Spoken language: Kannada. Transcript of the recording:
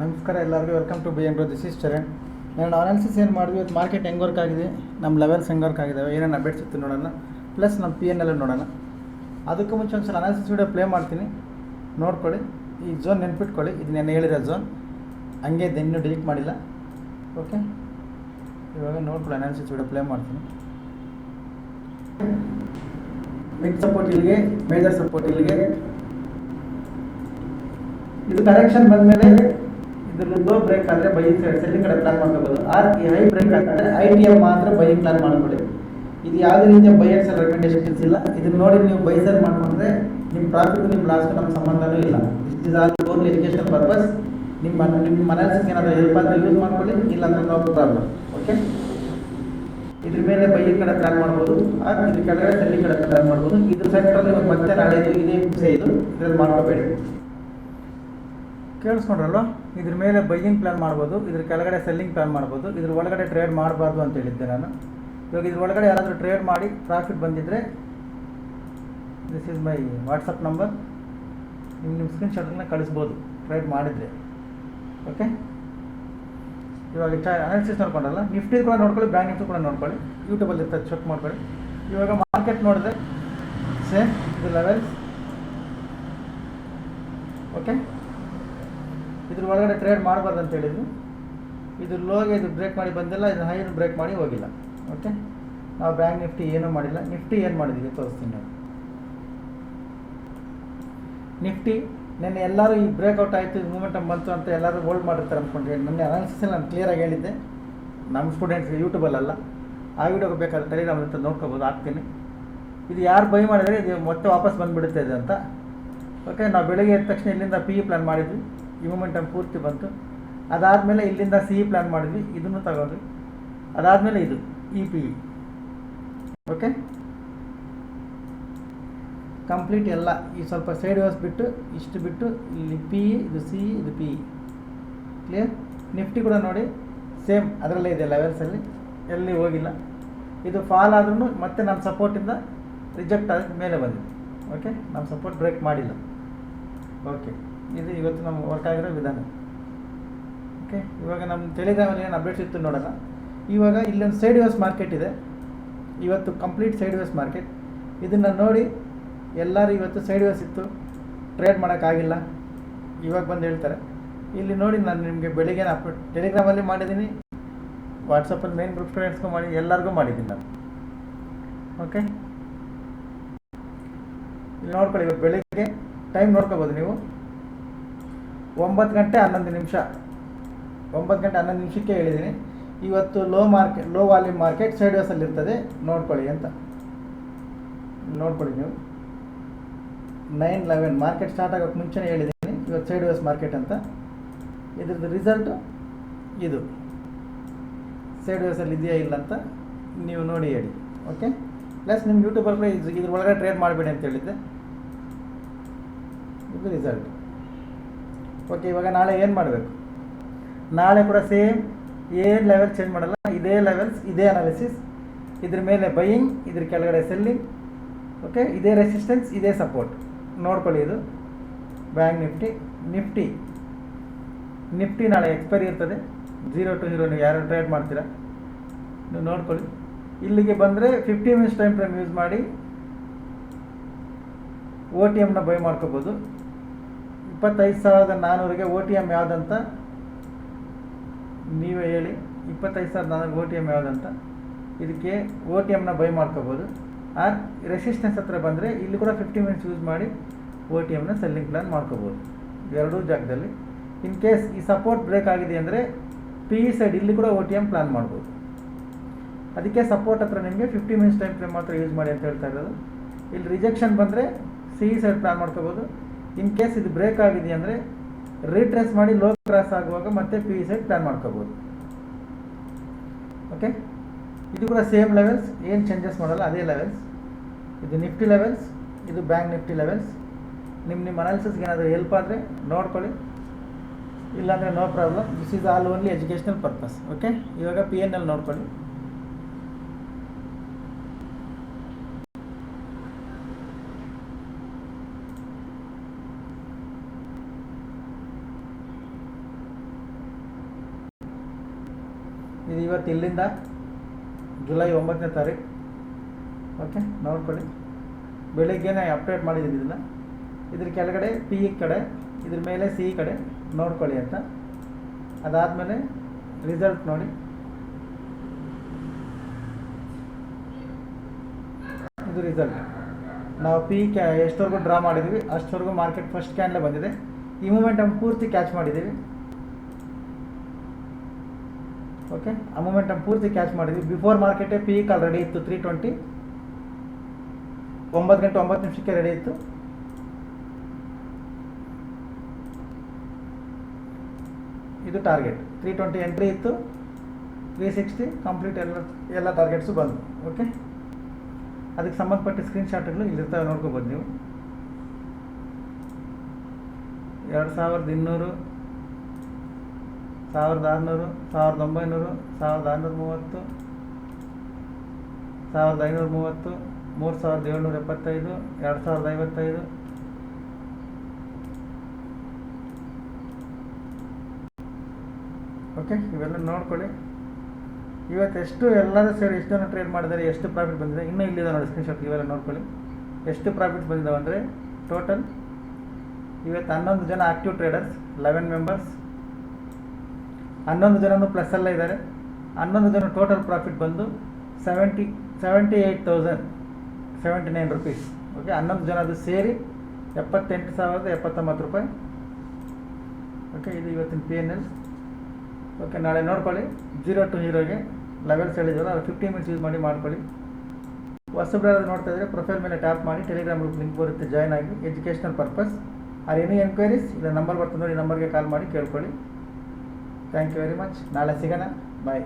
ನಮಸ್ಕಾರ ಎಲ್ಲರಿಗೂ welcome to B N bro this is Charan ನಾನು ಅನಾಲಿಸಿಸ್ ಏನು ಮಾಡಿದ್ವಿ? ಇವತ್ತು ಮಾರ್ಕೆಟ್ ಹೆಂಗೆ ವರ್ಕ್ ಆಗಿದೆ? ನಮ್ಮ ಲೆವೆಲ್ಸ್ ಹೆಂಗೆ ವರ್ಕ್ ಆಗಿದ್ದಾವೆ ಏನೇನು ಅಪ್ಡೇಟ್ಸ್ ಇತ್ತು ನೋಡೋಣ. ಪ್ಲಸ್ ನಮ್ಮ ಪಿ ಎನ್ ಎಲ್ ನೋಡೋಣ. ಅದಕ್ಕೂ ಮುಂಚೆ ಒಂದು ಸಲ ಅನಾಲಿಸಿಸ್ ವಿಡಿಯೋ ಪ್ಲೇ ಮಾಡ್ತೀನಿ. ನೋಡ್ಕೊಳ್ಳಿ. ಈ ಝೋನ್ ನೆನ್ಪಿಟ್ಕೊಳ್ಳಿ. ಇದು ನಾನು ಹೇಳಿರೋ ಝೋನ್ ಹಂಗೆ ಇನ್ನೂ ಡಿಲೀಟ್ ಮಾಡಿಲ್ಲ. ಓಕೆ ಇವಾಗ ನೋಡ್ಕೊಳ್ಳಿ ಅನಾಲಿಸಿಸ್ ವಿಡಿಯೋ ಪ್ಲೇ ಮಾಡ್ತೀನಿ. ಮಿಡ್ ಸಪೋರ್ಟ್ ಇಲ್ಲಿಗೆ ಮೇಜರ್ ಸಪೋರ್ಟ್ ಇಲ್ಲಿಗೆ. ಇದು ಕರೆಕ್ಷನ್ ಬಂದಮೇಲೆ ಲೋ ಬ್ರೇಕ್ ಆದರೆ ಬೈಯಿಂಗ್ ಸೆಲ್ಲಿಂಗ್ ಕಡೆ ಪ್ಲಾನ್ ಮಾಡ್ಕೋಬೋದು. ಆರ್ ಹೈ ಬ್ರೇಕ್ ಆದರೆ ಐ ಟಿ ಮಾತ್ರ ಬೈಯಿಂಗ್ ಪ್ಲಾನ್ ಮಾಡ್ಕೊಳ್ಳಿ. ಇದು ಯಾವುದೇ ರೀತಿಯ ಬೈ ಅಂಡ್ ರೆಕಮೆಂಡೇಶನ್ಸ್ ಇಲ್ಲ ಇದನ್ನ ನೋಡಿ ನೀವು ಬೈಸರ್ ಮಾಡ್ಕೊಂಡ್ರೆ ನಿಮ್ಮ ಪ್ರಾಫಿಟ್ ನಿಮ್ಮ ಲಾಸ್ಗೆ ನಮ್ಮ ಸಂಬಂಧನೂ ಇಲ್ಲ. This is all only education purpose ನಿಮ್ಮ ನಿಮ್ಮ ಮನಸ್ಸಿಗೆ ಏನಾದರೂ ಹೆಲ್ಪ್ ಆದರೆ ಯೂಸ್ ಮಾಡ್ಕೊಳ್ಳಿ ಇಲ್ಲ ಅಂದ್ರೆ ನೋ ಪ್ರಾಬ್ಲಮ್ ಓಕೆ ಇದ್ರ ಮೇಲೆ ಬೈಯಿಂಗ್ ಕಡೆ ಪ್ಲಾನ್ ಮಾಡ್ಬೋದು. ಆರ್ ಇದ್ರ ಕಡೆ ಸೆಲ್ಲಿಂಗ್ ಕಡೆ ಪ್ಲಾನ್ ಮಾಡ್ಬೋದು. ಇದ್ರ ಸೆಕ್ಟ್ರಲ್ಲಿ ಮತ್ತೆ ನಾಳೆ ಇದು, ಇದೇ ಹಿಂಸೆ ಇದು, ಇದ್ರಲ್ಲಿ ಮಾಡ್ಕೋಬೇಡಿ. ಕೇಳಿಸ್ಕೊಂಡ್ರಲ್ವಾ? ಇದ್ರ ಮೇಲೆ ಬೈಯಿಂಗ್ ಪ್ಲಾನ್ ಮಾಡ್ಬೋದು, ಇದ್ರ ಕೆಳಗಡೆ ಸೆಲ್ಲಿಂಗ್ ಪ್ಲಾನ್ ಮಾಡ್ಬೋದು, ಇದ್ರ ಒಳಗಡೆ ಟ್ರೇಡ್ ಮಾಡಬಾರ್ದು ಅಂತ ಹೇಳಿದ್ದೆ ನಾನು. ಇವಾಗ ಇದ್ರ ಒಳಗಡೆ ಯಾರಾದರೂ ಟ್ರೇಡ್ ಮಾಡಿ ಪ್ರಾಫಿಟ್ ಬಂದಿದ್ದರೆ this is my WhatsApp number ನಿಮ್ಮ ನಿಮ್ಮ ಸ್ಕ್ರೀನ್ಶಾಟನ್ನ ಕಳಿಸ್ಬೋದು ಟ್ರೇಡ್ ಮಾಡಿದರೆ. ಓಕೆ ಇವಾಗ ಚ ಅನಾಲಿಸಿಸ್ ನೋಡ್ಕೊಂಡಲ್ಲ? ನಿಫ್ಟಿ ಕೂಡ ನೋಡ್ಕೊಳ್ಳಿ ಬ್ಯಾಂಕ್ ನಿಫ್ಟಿ ಕೂಡ ನೋಡ್ಕೊಳ್ಳಿ. ಯೂಟ್ಯೂಬಲ್ಲಿ ಇರ್ತದೆ ಚೆಕ್ ಮಾಡ್ಕೊಳ್ಳಿ. ಇವಾಗ ಮಾರ್ಕೆಟ್ ನೋಡಿದ್ರೆ ಸೇಮ್ ಇದು ಲೆವೆಲ್ಸ್ ಓಕೆ ಇದ್ರ ಒಳಗಡೆ ಟ್ರೇಡ್ ಮಾಡಬಾರ್ದು ಅಂತ ಹೇಳಿದ್ರು. ಇದು ಲೋಗೆ ಇದು ಬ್ರೇಕ್ ಮಾಡಿ ಬಂದಿಲ್ಲ, ಇದು ಹೈ ಬ್ರೇಕ್ ಮಾಡಿ ಹೋಗಿಲ್ಲ. ಓಕೆ ನಾವು ಬ್ಯಾಂಕ್ ನಿಫ್ಟಿ ಏನೂ ಮಾಡಿಲ್ಲ. ನಿಫ್ಟಿ ಏನು ಮಾಡಿದ್ದೀವಿ ತೋರಿಸ್ತೀನಿ ನಾನು. ನಿಫ್ಟಿ, ನಿನ್ನೆ ಎಲ್ಲರೂ ಈ ಬ್ರೇಕ್ಔಟ್ ಆಯಿತು ಮೂಮೆಂಟಮ್ ಬಂತು ಅಂತ ಎಲ್ಲರೂ ಹೋಲ್ಡ್ ಮಾಡಿರ್ತಾರೆ ಅಂದ್ಕೊಂಡ್ರೆ ನನ್ನ ಅನಾಲಿಸಿಸಲ್ಲಿ ನಾನು ಕ್ಲಿಯರಾಗಿ ಹೇಳಿದ್ದೆ. ನಮ್ಮ ಸ್ಟೂಡೆಂಟ್ಸ್ ಯೂಟ್ಯೂಬಲ್ಲ ಆ ವೀಡಿಯೋಗೆ ಬೇಕಾದ್ರೆ ಟೆಲಿಗ್ರಾಮ್ ಅಂತ ನೋಡ್ಕೋಬೋದು, ಹಾಕ್ತೀನಿ. ಇದು ಯಾರು ಬೈ ಮಾಡಿದರೆ ಇದು ಮತ್ತೆ ವಾಪಸ್ ಬಂದುಬಿಡುತ್ತೆ ಇದೆ ಅಂತ. ಓಕೆ ನಾವು ಬೆಳಗ್ಗೆ ಎದ್ದ ತಕ್ಷಣ ಇಲ್ಲಿಂದ ಪಿ ಇ ಪ್ಲ್ಯಾನ್ ಮಾಡಿದ್ವಿ. ಈ ಮೊಮೆಂಟಮ್ ಪೂರ್ತಿ ಬಂತು. ಅದಾದಮೇಲೆ ಇಲ್ಲಿಂದ ಸಿ ಇ ಪ್ಲ್ಯಾನ್ ಮಾಡಿದ್ವಿ. ಇದನ್ನು ತಗೊಂಡ್ವಿ ಅದಾದಮೇಲೆ ಇದು ಇ ಪಿ ಓಕೆ ಕಂಪ್ಲೀಟ್ ಎಲ್ಲ ಈ ಸ್ವಲ್ಪ ಸೈಡ್ ವಾಸ್ ಬಿಟ್ಟು, ಇಷ್ಟು ಬಿಟ್ಟು, ಇಲ್ಲಿ ಪಿ ಇದು ಸಿ ಇದು ಪಿ ಕ್ಲಿಯರ್ ನಿಫ್ಟಿ ಕೂಡ ನೋಡಿ ಸೇಮ್ ಅದರಲ್ಲೇ ಇದೆ ಲೆವೆಲ್ಸಲ್ಲಿ ಎಲ್ಲಿ ಹೋಗಿಲ್ಲ. ಇದು ಫಾಲ್ ಆದ್ರೂ ಮತ್ತೆ ನಮ್ಮ ಸಪೋರ್ಟಿಂದ ರಿಜೆಕ್ಟ್ ಆದ ಮೇಲೆ ಬಂದಿದೆ. ಓಕೆ ನಮ್ಮ ಸಪೋರ್ಟ್ ಬ್ರೇಕ್ ಮಾಡಿಲ್ಲ. ಓಕೆ ಇದು ಇವತ್ತು ನಮ್ಮ ವರ್ಕ್ ಆಗಿರೋ ವಿಧಾನ. ಓಕೆ ಇವಾಗ ನಮ್ಮ ಟೆಲಿಗ್ರಾಮಲ್ಲಿ ಏನು ಅಪ್ಡೇಟ್ಸ್ ಇತ್ತು ನೋಡೋಣ. ಇವಾಗ ಇಲ್ಲೊಂದು ಸೈಡ್ ವೇಸ್ ಮಾರ್ಕೆಟ್ ಇದೆ. ಇವತ್ತು ಕಂಪ್ಲೀಟ್ ಸೈಡ್ ವೇಸ್ ಮಾರ್ಕೆಟ್ ಇದನ್ನು ನೋಡಿ ಎಲ್ಲರೂ ಇವತ್ತು ಸೈಡ್ ವೇಸ್ ಇತ್ತು. ಟ್ರೇಡ್ ಮಾಡೋಕ್ಕಾಗಿಲ್ಲ ಇವಾಗ ಬಂದು ಹೇಳ್ತಾರೆ. ಇಲ್ಲಿ ನೋಡಿ ನಾನು ನಿಮಗೆ ಬೆಳಿಗ್ಗೆ ಅಪ್ಡೇಟ್ ಟೆಲಿಗ್ರಾಮಲ್ಲಿ ಮಾಡಿದ್ದೀನಿ. ವಾಟ್ಸಪ್ಪಲ್ಲಿ ಮೇನ್ ಗ್ರೂಪ್ ಫ್ರೆಂಡ್ಸ್ಗೂ ಮಾಡಿ, ಎಲ್ಲರಿಗೂ ಮಾಡಿದ್ದೀನಿ ನಾನು. ಓಕೆ ಇಲ್ಲಿ ನೋಡ್ಕೊಳ್ಳಿ ಇವತ್ತು ಬೆಳಿಗ್ಗೆ ಟೈಮ್ ನೋಡ್ಕೋಬೋದು ನೀವು. ಒಂಬತ್ತು ಗಂಟೆ ಹನ್ನೊಂದು ನಿಮಿಷ. ಒಂಬತ್ತು ಗಂಟೆ ಹನ್ನೊಂದು ನಿಮಿಷಕ್ಕೆ ಹೇಳಿದ್ದೀನಿ. ಇವತ್ತು low market low volume market side ವೇಸಲ್ಲಿ ಇರ್ತದೆ. ನೋಡ್ಕೊಳ್ಳಿ ಅಂತ. ನೋಡ್ಕೊಳ್ಳಿ ನೀವು. ನೈನ್ ಲೆವೆನ್ ಮಾರ್ಕೆಟ್ ಸ್ಟಾರ್ಟ್ ಆಗೋಕ್ಕೆ ಮುಂಚೆನೇ ಹೇಳಿದ್ದೀನಿ. ಇವತ್ತು ಸೈಡ್ ವೇಸ್ ಮಾರ್ಕೆಟ್ ಅಂತ. ಇದ್ರದ್ದು ರಿಸಲ್ಟು ಇದು. ಸೈಡ್ ವೇಸಲ್ಲಿ ಇದೆಯಾ ಇಲ್ಲ ಅಂತ ನೀವು ನೋಡಿ ಹೇಳಿ. ಓಕೆ ಪ್ಲಸ್ ನಿಮ್ಮ ಯೂಟ್ಯೂಬರ್ ಕೂಡ ಇದು ಇದ್ರ ಒಳಗಡೆ ಟ್ರೇಡ್ ಮಾಡಬೇಡಿ ಅಂತ ಹೇಳಿದ್ದೆ. ಇದು ರಿಸಲ್ಟ್ ಓಕೆ ಇವಾಗ ನಾಳೆ ಏನು ಮಾಡಬೇಕು? ನಾಳೆ ಕೂಡ ಸೇಮ್ ಏನು ಲೆವೆಲ್ ಚೇಂಜ್ ಮಾಡಲ್ಲ, ಇದೇ ಲೆವೆಲ್ಸ್ ಇದೇ ಅನಾಲಿಸಿಸ್ ಇದ್ರ ಮೇಲೆ ಬೈಯಿಂಗ್ ಇದ್ರ ಕೆಳಗಡೆ ಸೆಲ್ಲಿಂಗ್ ಓಕೆ ಇದೇ ರೆಸಿಸ್ಟೆನ್ಸ್ ಇದೇ ಸಪೋರ್ಟ್ ನೋಡ್ಕೊಳ್ಳಿ ಇದು. ಬ್ಯಾಂಕ್ ನಿಫ್ಟಿ ನಿಫ್ಟಿ ನಿಫ್ಟಿ ನಾಳೆ ಎಕ್ಸ್ಪೈರಿ ಇರ್ತದೆ. ಜೀರೋ ಟು ಜೀರೋ ನೀವು ಯಾರು ಟ್ರೇಡ್ ಮಾಡ್ತೀರಾ? ನೀವು ನೋಡ್ಕೊಳ್ಳಿ. ಇಲ್ಲಿಗೆ ಬಂದರೆ fifty minutes time frame use ಮಾಡಿ ಓ ಟಿ ಎಮ್ನ ಬೈ ಮಾಡ್ಕೋಬೋದು. ಇಪ್ಪತ್ತೈದು ಸಾವಿರದ ನಾನ್ನೂರಿಗೆ ಓ ಟಿ ಎಂ ಯಾವುದಂತ ನೀವೇ ಹೇಳಿ. ಇಪ್ಪತ್ತೈದು ಸಾವಿರದ ನಾನ್ನೂರು ಓ ಟಿ ಎಂ ಯಾವುದಂತ. ಇದಕ್ಕೆ ಓ ಟಿ ಎಮ್ನ ಬೈ ಮಾಡ್ಕೋಬೋದು ಆರ್ ರೆಸಿಸ್ಟೆನ್ಸ್ ಹತ್ರ ಬಂದರೆ ಇಲ್ಲಿ ಕೂಡ ಫಿಫ್ಟಿ ಮಿನಿಟ್ಸ್ ಯೂಸ್ ಮಾಡಿ ಓ ಟಿ ಎಮ್ನ ಸೆಲ್ಲಿಂಗ್ ಪ್ಲಾನ್ ಮಾಡ್ಕೋಬೋದು. ಎರಡೂ ಜಾಗದಲ್ಲಿ. ಇನ್ ಕೇಸ್ ಈ ಸಪೋರ್ಟ್ ಬ್ರೇಕ್ ಆಗಿದೆ ಅಂದರೆ ಪಿ ಇ ಸೈಡ್ ಇಲ್ಲಿ ಕೂಡ ಓ ಟಿ ಎಂ ಪ್ಲಾನ್ ಮಾಡ್ಬೋದು. ಅದಕ್ಕೆ ಸಪೋರ್ಟ್ ಹತ್ರ ನಿಮಗೆ ಫಿಫ್ಟಿ ಮಿನಿಟ್ಸ್ ಟೈಮ್ ಫ್ರೇಮ್ ಮಾತ್ರ ಯೂಸ್ ಮಾಡಿ ಅಂತ ಹೇಳ್ತಾ ಇರೋದು. ಇಲ್ಲಿ ರಿಜೆಕ್ಷನ್ ಬಂದರೆ ಸಿ ಇ ಸೈಡ್ ಪ್ಲಾನ್ ಮಾಡ್ಕೋಬೋದು. ಇನ್ ಕೇಸ್ ಇದು ಬ್ರೇಕ್ ಆಗಿದೆ ಅಂದರೆ ರೀಟ್ರೇಸ್ ಮಾಡಿ ಲೋ ಕ್ರಾಸ್ ಆಗುವಾಗ ಮತ್ತೆ ಪಿ ವಿ ಸೈಡ್ ಪ್ಲಾನ್ ಮಾಡ್ಕೋಬೋದು. ಓಕೆ ಇದು ಕೂಡ ಸೇಮ್ ಲೆವೆಲ್ಸ್ ಏನು ಚೇಂಜಸ್ ಮಾಡಲ್ಲ, ಅದೇ ಲೆವೆಲ್ಸ್ ಇದು ನಿಫ್ಟಿ ಲೆವೆಲ್ಸ್ ಇದು ಬ್ಯಾಂಕ್ ನಿಫ್ಟಿ ಲೆವೆಲ್ಸ್ ನಿಮ್ಮ ನಿಮ್ಮ ಅನಾಲಿಸಿಸ್ಗೆ ಏನಾದರೂ ಹೆಲ್ಪ್ ಆದರೆ ನೋಡ್ಕೊಳ್ಳಿ. ಇಲ್ಲಾಂದರೆ no problem this is all only educational purpose okay ಇವಾಗ ಪಿ ಎನ್ ಎಲ್ ನೋಡ್ಕೊಳ್ಳಿ. ಇದು ಇವತ್ತು ಇಲ್ಲಿಂದ ಜುಲೈ ಒಂಬತ್ತನೇ ತಾರೀಕು ಓಕೆ ನೋಡ್ಕೊಳ್ಳಿ. ಬೆಳಿಗ್ಗೆನೇ ಅಪ್ಡೇಟ್ ಮಾಡಿದ್ದೀನಿ ಇದನ್ನು. ಇದ್ರ ಕೆಳಗಡೆ ಪಿ ಇ ಕಡೆ, ಇದ್ರ ಮೇಲೆ ಸಿ ಕಡೆ ನೋಡ್ಕೊಳ್ಳಿ ಅಂತ. ಅದಾದಮೇಲೆ ರಿಸಲ್ಟ್ ನೋಡಿ. ಇದು ರಿಸಲ್ಟ್ ನಾವು ಪಿ ಕ್ಯಾ ಎಷ್ಟವರೆಗೂ ಡ್ರಾ ಮಾಡಿದ್ದೀವಿ, ಅಷ್ಟವರೆಗೂ ಮಾರ್ಕೆಟ್ ಫಸ್ಟ್ ಕ್ಯಾನ್ಲೇ ಬಂದಿದೆ. ಈ ಮೂಮೆಂಟನ್ನು ಪೂರ್ತಿ ಕ್ಯಾಚ್ ಮಾಡಿದ್ದೀವಿ. ಓಕೆ ಆ ಮೂಮೆಂಟಮ್ ಪೂರ್ತಿ ಕ್ಯಾಚ್ ಮಾಡಿದ್ವಿ. ಬಿಫೋರ್ ಮಾರ್ಕೆಟೇ ಪೀಕ್ ಆಲ್ರೆಡಿ ರೆಡಿ ಇತ್ತು ತ್ರೀ ಟ್ವೆಂಟಿ ಒಂಬತ್ತು ಗಂಟೆ ಒಂಬತ್ತು ನಿಮಿಷಕ್ಕೆ ರೆಡಿ ಇತ್ತು. ಇದು ಟಾರ್ಗೆಟ್ ತ್ರೀ ಟ್ವೆಂಟಿ ಎಂಟ್ರಿ ಇತ್ತು. ತ್ರೀ ಸಿಕ್ಸ್ಟಿ ಕಂಪ್ಲೀಟ್ ಎಲ್ಲ ಎಲ್ಲ ಟಾರ್ಗೆಟ್ಸು ಬಂದು ಓಕೆ ಅದಕ್ಕೆ ಸಂಬಂಧಪಟ್ಟ ಸ್ಕ್ರೀನ್ಶಾಟ್ಗಳು ಇಲ್ಲಿರ್ತವೆ ನೋಡ್ಕೋಬೋದು ನೀವು. ಎರಡು ಸಾವಿರದ ಇನ್ನೂರು ಸಾವಿರದ ಆರುನೂರು, ಸಾವಿರದ ಒಂಬೈನೂರು, ಸಾವಿರದ ಆರುನೂರ ಮೂವತ್ತು, ಸಾವಿರದ ಐನೂರ ಮೂವತ್ತು, ಮೂರು ಸಾವಿರದ ಏಳ್ನೂರ ಎಪ್ಪತ್ತೈದು, ಎರಡು ಸಾವಿರದ ಐವತ್ತೈದು. ಓಕೆ ಇವೆಲ್ಲ ನೋಡ್ಕೊಳ್ಳಿ. ಇವತ್ತು ಎಷ್ಟು ಎಲ್ಲರೂ ಸೇರಿ ಎಷ್ಟು ಜನ ಟ್ರೇಡ್ ಮಾಡಿದ್ದಾರೆ, ಎಷ್ಟು ಪ್ರಾಫಿಟ್ ಬಂದಿದೆ, ಇನ್ನೂ ಇಲ್ಲಿದೆ ನೋಡಿ ಸ್ಕ್ರೀನ್ಶಾಟ್ ಇವೆಲ್ಲ ನೋಡ್ಕೊಳ್ಳಿ. ಎಷ್ಟು ಪ್ರಾಫಿಟ್ಸ್ ಬಂದಿದ್ದಾವೆ ಅಂದರೆ ಟೋಟಲ್ ಇವತ್ತು ಹನ್ನೊಂದು ಜನ ಆಕ್ಟಿವ್ ಟ್ರೇಡರ್ಸ್ ಲೆವೆನ್ ಮೆಂಬರ್ಸ್ ಹನ್ನೊಂದು ಜನನು ಪ್ಲಸ್ಸಲ್ಲೇ ಇದ್ದಾರೆ ಹನ್ನೊಂದು ಜನ ಟೋಟಲ್ ಪ್ರಾಫಿಟ್ ಬಂದು seventy seventy eight thousand seventy nine rupees okay ಹನ್ನೊಂದು ಜನದು ಸೇರಿ ಎಪ್ಪತ್ತೆಂಟು ಸಾವಿರದ ಎಪ್ಪತ್ತೊಂಬತ್ತು ರೂಪಾಯಿ. ಓಕೆ ಇದು ಇವತ್ತಿನ ಪಿ ಎನ್ ಎಲ್ ಓಕೆ ನಾಳೆ ನೋಡ್ಕೊಳ್ಳಿ. ಜೀರೋ ಟು ಹೀರೋಗೆ ಲೆವೆಲ್ಸ್ ಹೇಳಿದ್ವಲ್ಲ ಅದು ಫಿಫ್ಟಿ ಮಿನಿಟ್ಸ್ ಯೂಸ್ ಮಾಡಿ ಮಾಡ್ಕೊಳ್ಳಿ. ಹೊಸಬ್ರಾದ್ರು ನೋಡ್ತಾ ಇದ್ದರೆ ಪ್ರೊಫೈಲ್ ಮೇಲೆ ಟ್ಯಾಪ್ ಮಾಡಿ ಟೆಲಿಗ್ರಾಮ್ ಗ್ರೂಪ್ ಲಿಂಕ್ ಬರುತ್ತೆ ಜಾಯ್ನ್ ಆಗಿ. Educational purpose or any enquiries ಇಲ್ಲ ನಂಬರ್ ಬರ್ತದೆ ನೋಡಿ ನಂಬರ್ಗೆ ಕಾಲ್ ಮಾಡಿ ಕೇಳ್ಕೊಳ್ಳಿ. థ్యాంక్ యూ వెరీ మచ్ నాళ సిగన బాయ్